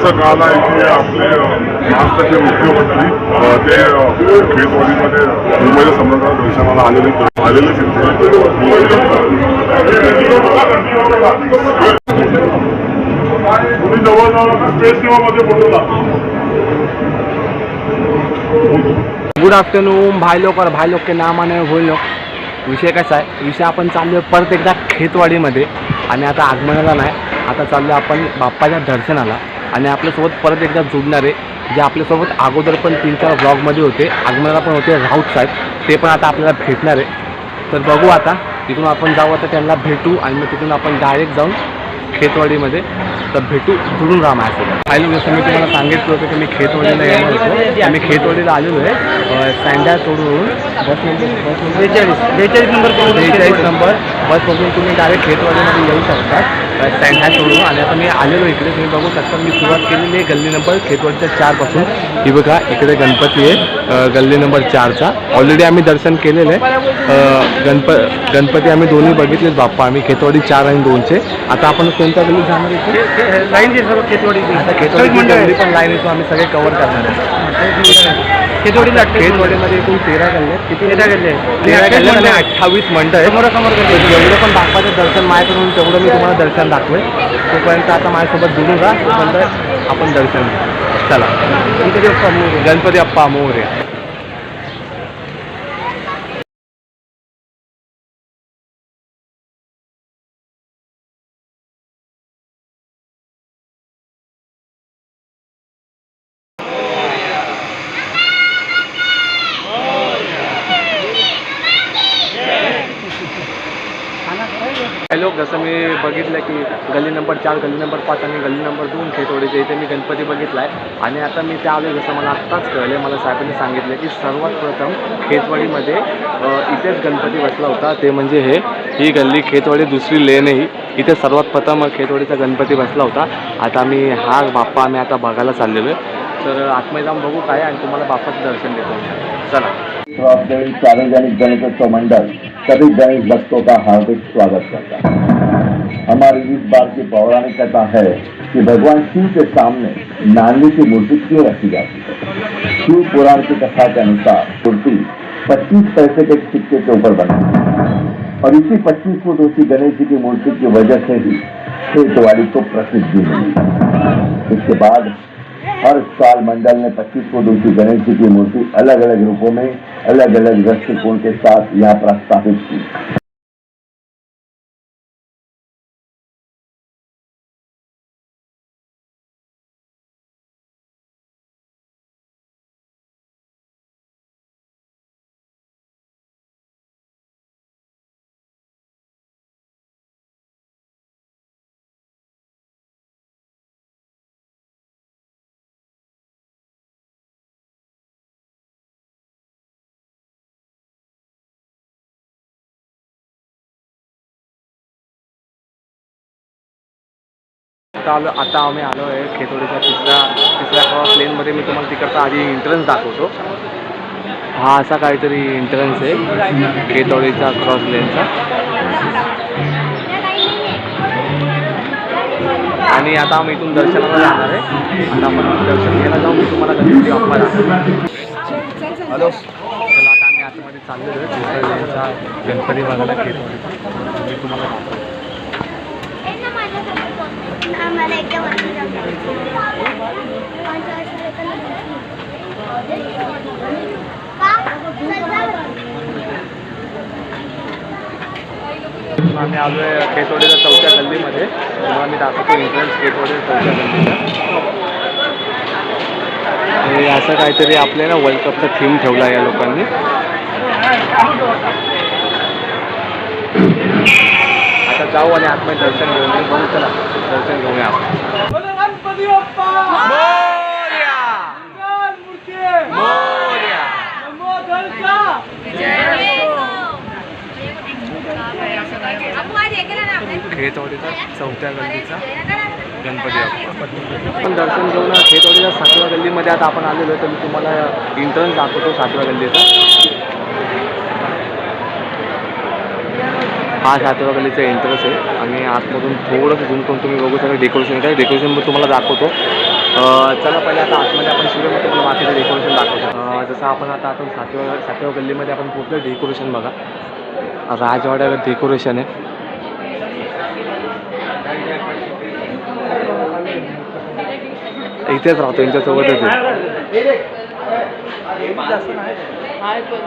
असं काल आहे की आपले महाराष्ट्राचे मुख्यमंत्री ते अ, मुंबईच्या संबंधात दर्शनाला आलेले आलेले तुम्ही जवळजवळ स्पेस सेवामध्ये बोलवला गुड आफ्टरनून भाई लोक और भाई लोक के नाम आणि बोल लोक। विषय कसा आहे विषय आपण चाललो आहे परत एकदा खेतवाडीमध्ये. आणि आता आगमनाला नाही. आता चाललो आपण बाप्पाच्या दर्शनाला. आणि आपल्यासोबत परत एकदा जुडणार आहे जे आपल्यासोबत अगोदर पण तीन चार ब्लॉगमध्ये होते आगमनाला पण होते राऊत साहेब ते पण आता आपल्याला भेटणार. आहे तर बघू आता तिथून आपण जाऊ आता त्यांना भेटू आणि मग तिथून आपण डायरेक्ट जाऊन खेतवाडीमध्ये तर भेटू जुळून राहा माझ्यासोबत. पाहिलं जसं मी तुम्हाला सांगितलं होतं की मी खेतवाडीला येणार होतो. मी खेतवाडीला आलेलो आहे सँडा सोडून बस नंबर बस नंबर बेचाळीस बेचाळीस नंबर बेचाळीस नंबर बसमधून तुम्ही डायरेक्ट खेतवाडीमध्ये येऊ शकता. सँडा सोडून आणि आता मी आलेलो इकडे. तुम्ही बघू शकता मी सुरुवात केलेली आहे गल्ली नंबर खेतवाडीच्या चारपासून. ही बघा इकडे गणपती आहे गल्ली नंबर चारचा. ऑलरेडी आम्ही दर्शन केलेलं आहे. गणप गणपती आम्ही दोन्ही बघितलेत बाप्पा. आम्ही खेतवाडी चार आणि दोनचे. आता आपण कोणत्या गल्ली जाणार आहे लाईन खेतवाडी आता खेतवाडी पण लाईन येतो आम्ही सगळे कव्हर करणार आहे. खेतवाडीला खेतवाडीमध्ये एकूण तेरा गल्ले. किती तेरा गल्ले. तेरा गल्ले आणि अठ्ठावीस मंडळ आहे. जेवढं पण बाप्पाचं दर्शन माझ्याकडून तेवढं मी तुम्हाला दर्शन दाखवेल. तोपर्यंत आता माझ्यासोबत जुळू राहा तोपर्यंत आपण दर्शन घेऊ. चला. गणपती अप्पा मोर्या गणपती अप्पा मोरे हॅलो जसं मी बघितलं की गल्ली नंबर चार गल्ली नंबर पाच आणि गल्ली नंबर दोन खेतोडीचे इथे मी गणपती बघितला आहे आणि आता मी त्यावेळी जसं मला आत्ताच कळले मला साहेबांनी सांगितलं की सर्वात प्रथम खेतवाडीमध्ये इथेच गणपती बसला होता. ते म्हणजे हे ही गल्ली खेतवाडी दुसरी लेन आहे ही. इथे सर्वात प्रथम खेतवाडीचा गणपती बसला होता. आता मी हा बाप्पा आम्ही आता बघायला चाललेलो आहे. तर आतमध्ये बघू काय आणि तुम्हाला बाप्पाचं दर्शन देतो. चला. क्रॉसगढ़ी सार्वजनिक गणेशोत्सव मंडल, सभी गणेश भक्तों का हार्दिक स्वागत करता है। हमारी इस बार की पौराणिक कथा है कि भगवान शिव के सामने नानी की मूर्ति क्यों रखी जाती है? शिव पुराण की कथा के अनुसार मूर्ति 25 पैसे के सिक्के के ऊपर बनी और इसी 25 फुट ऊँची गणेश जी की मूर्ति की वजह से ही खेतवाड़ी को प्रसिद्धि मिली। इसके बाद हर साल मंडल ने 25 फुट ऊंची गणेश जी की मूर्ति अलग अलग रूपों में अलग अलग दृष्टिकोण के साथ यहाँ प्रस्तावित की। आता आलो आता आम्ही आलो आहे खेतोडीच्या तिसऱ्या तिसऱ्या क्रॉस लेनमध्ये मी तुम्हाला तिकडचा आधी एंट्रन्स दाखवतो. हा असा काहीतरी एंट्रन्स आहे खेतोडीचा क्रॉस लेनचा आणि आता आम्ही इथून दर्शनाला जाणार आहे. आता आपण दर्शन घ्यायला जाऊ मी तुम्हाला बाप्पा दाखवतो. हॅलो. चला आता आम्ही आतमध्ये चाललेलो आहे लेनचा गणपती बघायला खेतोडीचा. मी तुम्हाला दाखवतो. आम्हाला एकदा वरती जाऊ आम्ही आलो आहे खेतवाडीच्या चौथ्या गल्लीमध्ये. तुम्हाला मी दाखवतो एंट्रन्स खेतवाडीच्या चौथ्या गल्लीचा हे असं काहीतरी आपल्या ना वर्ल्ड कपचा थीम ठेवला आहे या लोकांनी. आता जाऊ आणि आतमध्ये दर्शन घेऊन बघू चला दर्शन घेऊया आपण खेतवाडीचा चौथ्या गल्लीचा गणपती बाप्पा. आपण दर्शन घेऊन खेतवाडीच्या सातव्या गल्लीमध्ये आता आपण आलेलो आहे तर मी तुम्हाला इंटर्न दाखवतो सातव्या गल्लीचा. हा सातव्या गल्लीचा एंट्रन्स आहे. आणि आतमधून थोडंसं झूम करून तुम्ही बघू शकता डेकोरेशन काय डेकोरेशन पण तुम्हाला दाखवतो. चला पहिले आता आतमध्ये आपण शिवमध्ये पण बाकीचं डेकोरेशन दाखवतो जसं आपण आता आपण सातव्या सातव्या गल्लीमध्ये आपण पोहोचलो डेकोरेशन बघा. राजवाड्यावर डेकोरेशन आहे. इथेच राहतो यांच्यासोबतच आहे.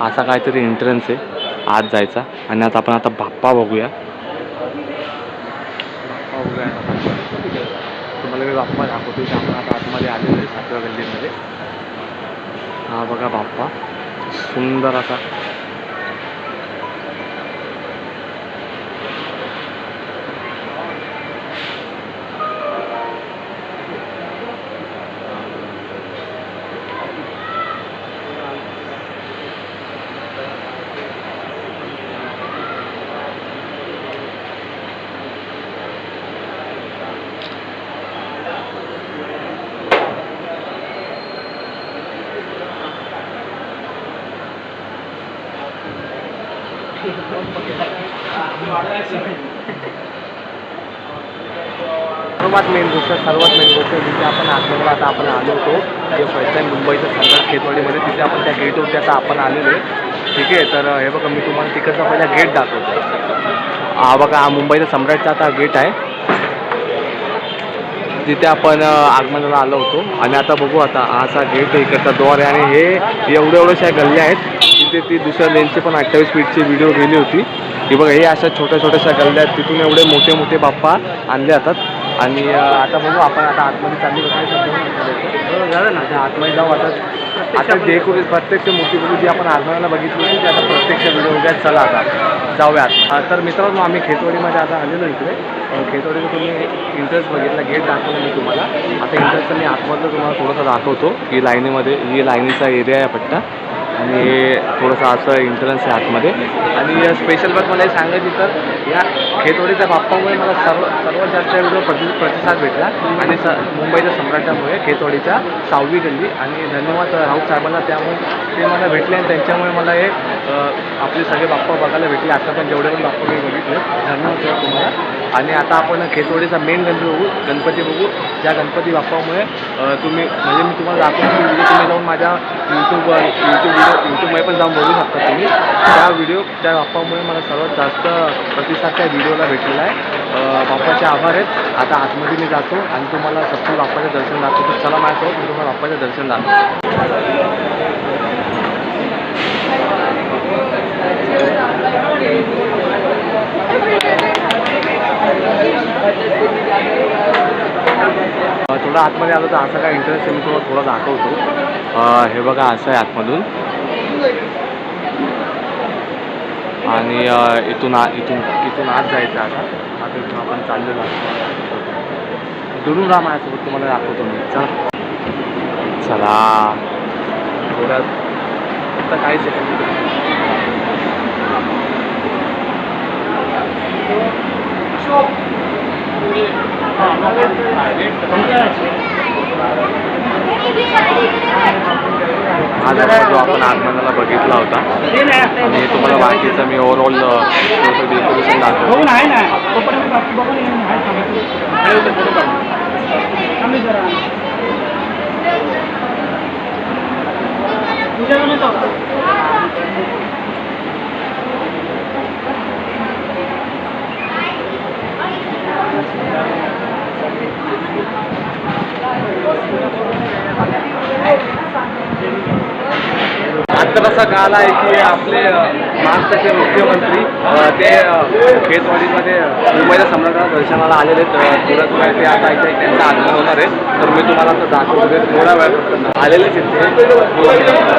असा काहीतरी एंट्रन्स आहे. आत जायचा. आणि आता आपण आता बाप्पा बघूया. बाप्पा बघूया तुम्हाला मी बाप्पा दाखवतो इथे आपण आता आतमध्ये आलेलो आहे सातव्या गल्लीमध्ये. हा बघा बाप्पा. सुंदर असा सर्वात मेन गोष्ट सर्वात मेन गोष्ट जिथे आपण आतमध्ये आता आपण आलो होतो जे फर्स्ट टाईम मुंबईचं सम्राट खेतवाडीमध्ये तिथे आपण त्या गेटवरती आता आपण आलेलो आहे. ठीक आहे? तर हे बघा मी तुम्हाला तिकडचा पहिला गेट दाखवतो. हा बघा हा मुंबईचा सम्राटचा आता गेट आहे. तिथे आपण आगमनाला आलो होतो. आणि आता बघू आता असा गेट आहे इकडचा द्वार आहे. आणि हे एवढे एवढ्याशा गल्ल्या आहेत. तिथे ती दुसऱ्या लेनची पण अठ्ठावीस फीटची व्हिडिओ गेली होती. की बघा हे अशा छोट्या छोट्याशा गल्ल्या आहेत. तिथून एवढे मोठे मोठे बाप्पा आणले जातात. आणि आता बघू आपण आता आतमध्ये चालली हो, झालं ना. त्या आतमध्ये जाऊ आता. आता डेकोरेट प्रत्यक्ष मोठी बघू जी आपण आजमाला बघितली होती ती आता प्रत्यक्ष व्हिडिओ उद्या चला आता. जाऊयात तर मित्रांनो आम्ही खेतवाडीमध्ये आता आलेलो इकडे. अ, खेतवाडीचं तुम्ही इंटरेस्ट बघितला गेट दाखवलं मी तुम्हाला. आता इंटरेस्ट मी आतमधलं तुम्हाला थोडंसं दाखवतो ही लाईनीमध्ये ही लाईनीचा एरिया आहे पट्टा. आणि हे थोडंसं असं एंट्रन्स आहे आतमध्ये. आणि स्पेशल बात मला हे सांगायची तर या खेतवाडीच्या बाप्पामुळे मला सर्व सर्वात जास्त व्हिडिओ प्रति प्रतिसाद भेटला आणि स मुंबईच्या सम्राटामुळे खेतवाडीच्या सहावी गल्ली आणि धन्यवाद राऊत साहेबांना त्यामुळे ते मला भेटले आणि त्यांच्यामुळे मला हे आपले सगळे बाप्पा बघायला भेटले. आता पण जेवढे पण बाप्पा मी बघितले धन्यवाद सर तुम्हाला. आणि आता आपण खेतोडीचा मेन गणपती बघू गणपती बघू. त्या गणपती बाप्पामुळे तुम्ही म्हणजे मी तुम्हाला दाखवतो की व्हिडिओ तुम्ही जाऊन माझ्या यूट्यूबवर यूट्यूब व्हिडिओ यूट्यूबमध्ये पण जाऊन बघू शकता तुम्ही. त्या व्हिडिओ त्या बाप्पामुळे मला सर्वात जास्त प्रतिसाद त्या व्हिडिओला भेटलेला आहे. बाप्पाचे आभार आहेत. आता आतमध्ये मी जातो आणि तुम्हाला सत्य बाप्पाचं दर्शन दाखवतो. चला माझ्यासोबत मी तुम्हाला बाप्पाचं दर्शन दाखवतो. थोडं आतमध्ये आलो तर असं काय इंटरेस्ट आहे मी तुम्हाला थोडं दाखवतो. हे बघा असं आहे आतमधून. आणि इथून आ इथून इथून आत जायचं आता. आता इथून आपण चाललेलो आहोत दुरून राहा माझ्यासोबत तुम्हाला दाखवतो मी. चला. चला. थोड्यात फक्त काही सेकंद हा जरा जो आपण आगमनाला बघितला होता आणि तुम्हाला बाकीचं मी ओव्हरऑल डेकोरेशन दाखवतो. तुझ्या आहे ना तोपर्यंत बाकी बघून ये, आहे सांगितलं. आम्ही जरा तुझ्याकडे येतो. आता असा काल आहे की आपले महाराष्ट्राचे मुख्यमंत्री ते खेतवाडीमध्ये मुंबईच्या सम्राटाला दर्शनाला आलेले आहेत. थोडं ते आता इथे त्यांचं आगमन होणार आहे. तर मी तुम्हाला आता दाखवतो थोडा वेळ फक्त आलेलेच आहेत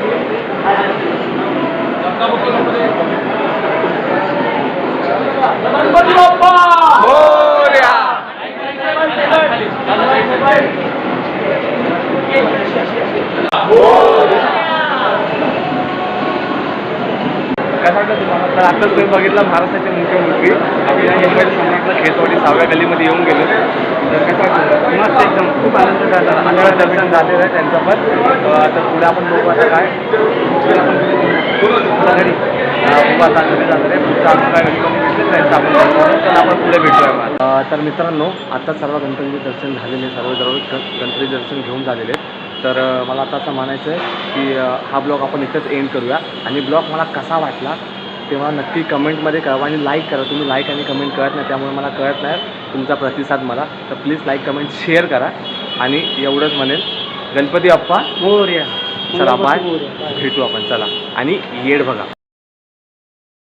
बघितलं महाराष्ट्राचे मुख्यमंत्री आपल्या मुंबईत सम्राटला खेतवाडी सहाव्या गलीमध्ये येऊन गेले. मस्त एकदम. खूप आनंद झाला. आनंद दर्शन झालेलं आहे त्यांचं पण. तर पुढे आपण बघू आता काय. घरी. आता घरी जाणार आहे. पुढचं आपण काय गणपती त्यांचं आपण. तर आपण पुढे भेटूया. तर मित्रांनो आता सर्व गणपती दर्शन झालेले. सर्व ग- गणपती दर्शन घेऊन झालेले आहेत. तर मला आता असं म्हणायचं आहे की हा ब्लॉग आपण इथंच एंड करूया. आणि ब्लॉग मला कसा वाटला तेव्हा नक्की कमेंटमध्ये कळवा आणि लाईक करा. तुम्ही लाईक आणि कमेंट करत नाही त्यामुळे मला कळत नाही तुमचा प्रतिसाद मला. तर प्लीज लाईक कमेंट शेअर करा. आणि एवढंच म्हणेल गणपती बाप्पा मोरया. चला बाय. भेटू आपण चला. आणि येड बघा.